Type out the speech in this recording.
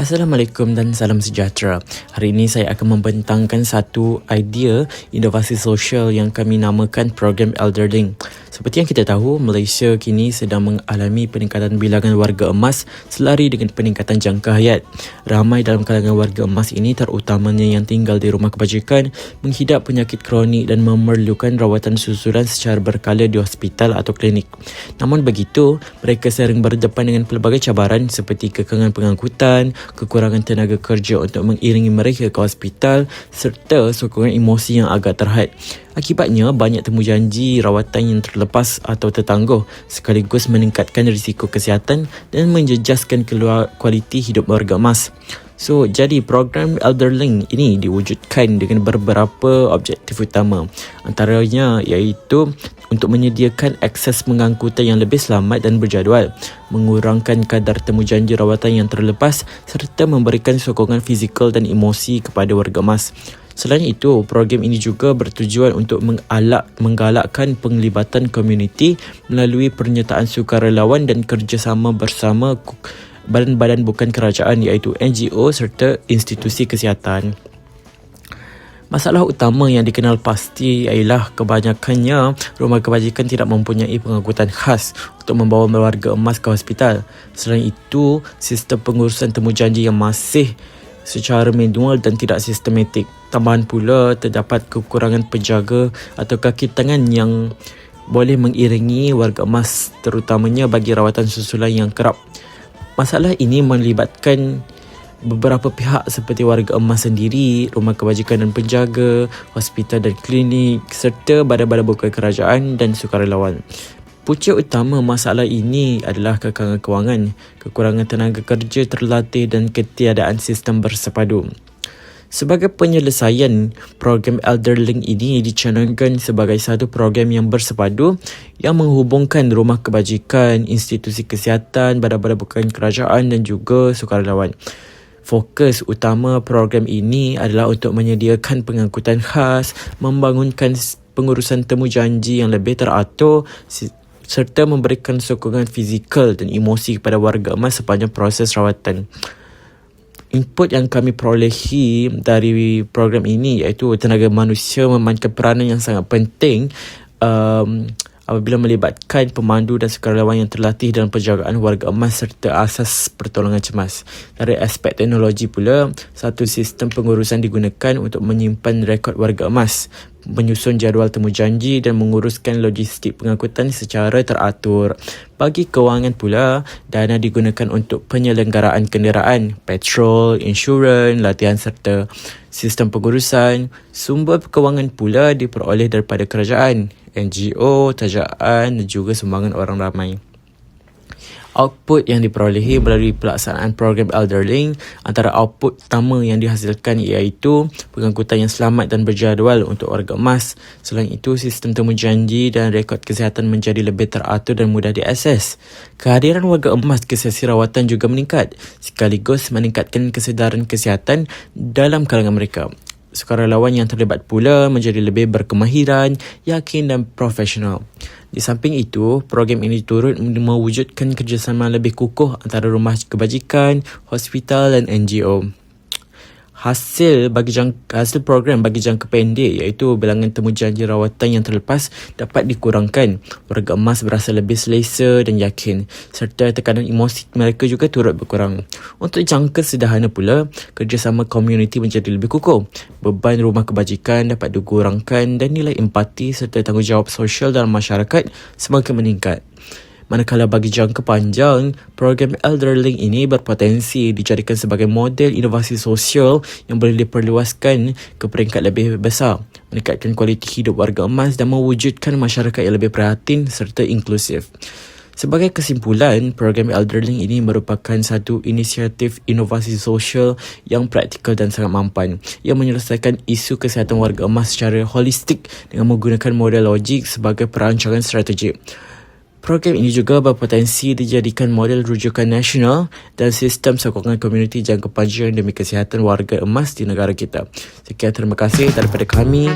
Assalamualaikum dan salam sejahtera. Hari ini saya akan membentangkan satu idea inovasi sosial yang kami namakan program Elderling. Seperti yang kita tahu, Malaysia kini sedang mengalami peningkatan bilangan warga emas selari dengan peningkatan jangka hayat. Ramai dalam kalangan warga emas ini terutamanya yang tinggal di rumah kebajikan menghidap penyakit kronik dan memerlukan rawatan susulan secara berkala di hospital atau klinik. Namun begitu, mereka sering berdepan dengan pelbagai cabaran seperti kekangan pengangkutan, kekurangan tenaga kerja untuk mengiringi mereka ke hospital serta sokongan emosi yang agak terhad. Akibatnya, banyak temu janji rawatan yang terlepas atau tertangguh sekaligus meningkatkan risiko kesihatan dan menjejaskan keluar kualiti hidup warga emas. So, jadi program Elderling ini diwujudkan dengan beberapa objektif utama. Antaranya iaitu untuk menyediakan akses pengangkutan yang lebih selamat dan berjadual, mengurangkan kadar temu janji rawatan yang terlepas serta memberikan sokongan fizikal dan emosi kepada warga emas. Selain itu, program ini juga bertujuan untuk mengalak, menggalakkan penglibatan komuniti melalui pernyataan sukarelawan dan kerjasama bersama badan-badan bukan kerajaan iaitu NGO serta institusi kesihatan. Masalah utama yang dikenal pasti ialah kebanyakannya rumah kebajikan tidak mempunyai pengangkutan khas untuk membawa warga emas ke hospital. Selain itu, sistem pengurusan temu janji yang masih secara manual dan tidak sistematik. Tambahan pula terdapat kekurangan penjaga atau kaki tangan yang boleh mengiringi warga emas terutamanya bagi rawatan susulan yang kerap Masalah ini melibatkan beberapa pihak seperti warga emas sendiri, rumah kebajikan dan penjaga, hospital dan klinik serta badan-badan bukan kerajaan dan sukarelawan. Punca utama masalah ini adalah kekangan kewangan, kekurangan tenaga kerja terlatih dan ketiadaan sistem bersepadu. Sebagai penyelesaian, program Elderling ini dicanangkan sebagai satu program yang bersepadu yang menghubungkan rumah kebajikan, institusi kesihatan, badan-badan bukan kerajaan dan juga sukarelawan. Fokus utama program ini adalah untuk menyediakan pengangkutan khas, membangunkan pengurusan temu janji yang lebih teratur serta memberikan sokongan fizikal dan emosi kepada warga emas sepanjang proses rawatan input yang kami perolehi dari program ini iaitu tenaga manusia memainkan peranan yang sangat penting um, apabila melibatkan pemandu dan sukarelawan yang terlatih dalam penjagaan warga emas serta asas pertolongan cemas. Dari aspek teknologi pula, satu sistem pengurusan digunakan untuk menyimpan rekod warga emas, menyusun jadual temu janji dan menguruskan logistik pengangkutan secara teratur. Bagi kewangan pula, dana digunakan untuk penyelenggaraan kenderaan, petrol, insurans, latihan serta sistem pengurusan. Sumber kewangan pula diperoleh daripada kerajaan NGO, tajaan dan juga sumbangan orang ramai. Output yang diperolehi melalui pelaksanaan program Elderling antara output utama yang dihasilkan iaitu pengangkutan yang selamat dan berjadual untuk warga emas. Selain itu, sistem temu janji dan rekod kesihatan menjadi lebih teratur dan mudah diakses. Kehadiran warga emas ke sesi rawatan juga meningkat sekaligus meningkatkan kesedaran kesihatan dalam kalangan mereka sukarelawan yang terlibat pula menjadi lebih berkemahiran, yakin dan profesional. Di samping itu, program ini turut mewujudkan kerjasama lebih kukuh antara rumah kebajikan, hospital dan NGO hasil bagi jangka, hasil program bagi jangka pendek iaitu bilangan temu janji rawatan yang terlepas dapat dikurangkan. Warga emas berasa lebih selesa dan yakin serta tekanan emosi mereka juga turut berkurang. Untuk jangka sederhana pula, kerjasama komuniti menjadi lebih kukuh. Beban rumah kebajikan dapat dikurangkan dan nilai empati serta tanggungjawab sosial dalam masyarakat semakin meningkat. Manakala bagi jangka panjang, program Elderling ini berpotensi dijadikan sebagai model inovasi sosial yang boleh diperluaskan ke peringkat lebih besar, meningkatkan kualiti hidup warga emas dan mewujudkan masyarakat yang lebih prihatin serta inklusif. Sebagai kesimpulan, program Elderling ini merupakan satu inisiatif inovasi sosial yang praktikal dan sangat mampan yang menyelesaikan isu kesihatan warga emas secara holistik dengan menggunakan model logik sebagai perancangan strategik. Program ini juga berpotensi dijadikan model rujukan nasional dan sistem sokongan komuniti jangka panjang demi kesihatan warga emas di negara kita. Sekian terima kasih daripada kami.